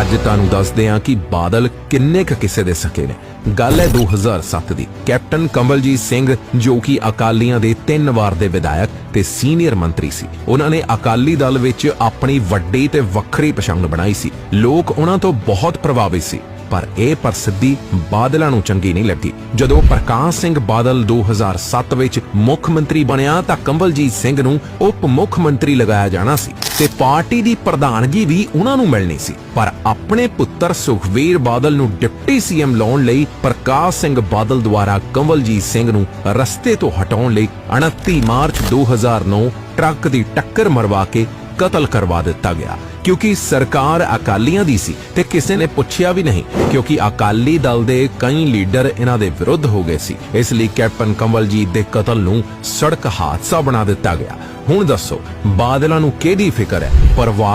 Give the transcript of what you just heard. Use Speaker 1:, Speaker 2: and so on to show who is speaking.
Speaker 1: ਅੱਜ ਤੁਹਾਨੂੰ ਦੱਸਦੇ ਹਾਂ ਕਿ ਬਾਦਲ ਕਿੰਨੇ ਕ ਕਿਸੇ ਦੇ ਸਕੇ ਨੇ। ਗੱਲ ਹੈ 2007 ਦੀ। ਕੈਪਟਨ ਕਮਲਜੀਤ ਸਿੰਘ, ਜੋ ਕਿ ਅਕਾਲੀਆਂ ਦੇ ਤਿੰਨ ਵਾਰ ਦੇ ਵਿਧਾਇਕ ਤੇ ਸੀਨੀਅਰ ਮੰਤਰੀ ਸੀ, ਉਹਨਾਂ ਨੇ ਅਕਾਲੀ ਦਲ ਵਿੱਚ ਆਪਣੀ ਵੱਡੀ ਤੇ ਵੱਖਰੀ ਪਛਾਣ ਬਣਾਈ ਸੀ। ਲੋਕ ਉਹਨਾਂ ਤੋਂ ਬਹੁਤ ਪ੍ਰਭਾਵਿਤ ਸੀ। ਪਰ ਇਹ ਪ੍ਰਸਿੱਧੀ ਬਾਦਲਾਂ ਨੂੰ ਚੰਗੀ ਨਹੀਂ ਲੱਗੀ ਜਦੋਂ ਪ੍ਰਕਾਸ਼ ਸਿੰਘ ਬਾਦਲ 2007 ਵਿੱਚ ਮੁੱਖ ਮੰਤਰੀ ਬਣਿਆ ਤਾਂ ਕੰਵਲਜੀਤ ਸਿੰਘ ਨੂੰ ਉਪ ਮੁੱਖ ਮੰਤਰੀ ਲਗਾਇਆ ਜਾਣਾ ਸੀ ਤੇ ਪਾਰਟੀ ਦੀ ਪ੍ਰਧਾਨਗੀ ਵੀ ਉਹਨਾਂ ਨੂੰ ਮਿਲਣੀ ਸੀ। ਪਰ ਆਪਣੇ ਪੁੱਤਰ ਸੁਖਵੀਰ ਬਾਦਲ ਨੂੰ ਡਿਪਟੀ ਸੀਐਮ ਲਾਉਣ ਲਈ ਪ੍ਰਕਾਸ਼ ਸਿੰਘ ਬਾਦਲ ਦੁਆਰਾ ਕੰਵਲਜੀਤ ਸਿੰਘ ਨੂੰ ਰਸਤੇ ਤੋਂ ਹਟਾਉਣ ਲਈ 29 ਮਾਰਚ 2009 ਟਰੱਕ ਦੀ ਟੱਕਰ ਮਰਵਾ ਕੇ ਕਤਲ ਕਰਵਾ ਦਿੱਤਾ ਗਿਆ। ਕਿਉਂਕਿ ਸਰਕਾਰ ਅਕਾਲੀਆਂ ਦੀ ਸੀ ਤੇ ਕਿਸੇ ਨੇ ਪੁੱਛਿਆ ਵੀ ਨਹੀਂ, ਕਿਉਂਕਿ ਅਕਾਲੀ ਦਲ ਦੇ ਕਈ ਲੀਡਰ ਇਹਨਾਂ ਦੇ ਵਿਰੁੱਧ ਹੋ ਗਏ ਸੀ। ਇਸ ਲਈ ਕੈਪਟਨ ਕਮਲਜੀਤ ਦੇ ਕਤਲ ਨੂੰ ਸੜਕ ਹਾਦਸਾ ਬਣਾ ਦਿੱਤਾ ਗਿਆ। ਹੁਣ ਦੱਸੋ, ਬਾਦਲਾਂ ਨੂੰ ਕਿਹਦੀ ਫਿਕਰ ਹੈ? ਪਰਿਵਾਰ